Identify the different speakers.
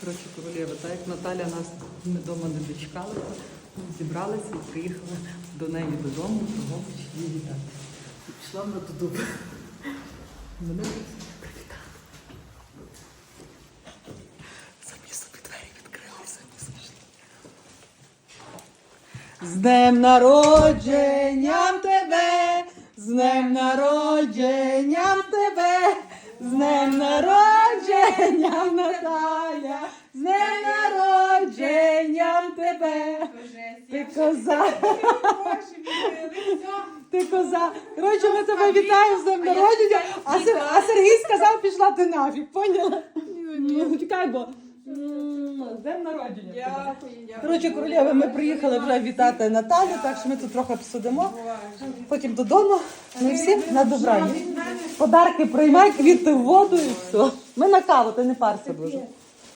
Speaker 1: Коротше, королева, так як Наталя нас вдома не дочекалася, ми зібралися і приїхали до неї додому, того її вітати. І пішла вона додому. Мене привітати. Самі собі двері відкрили, самі зайшли. З днем народженням тебе, з днем народженням тебе, з днем народженням Наталя, з днем народженням тебе. Ти коза, ти коза. Коротше, ми тебе вітаємо з днем народження, а, Се- а Сергій сказав, пішла ти нафіг, поняла? Ну, чекай, бо м, з днем народження. тебе.
Speaker 2: Дякую, дякую.
Speaker 1: Коротше, королеви, ми приїхали вже вітати Наталю, так що ми тут трохи посидимо. Потім додому. Ми всі на добрані. Подарки приймай, квіти в воду і все. Ми на каву, ти не парся дуже.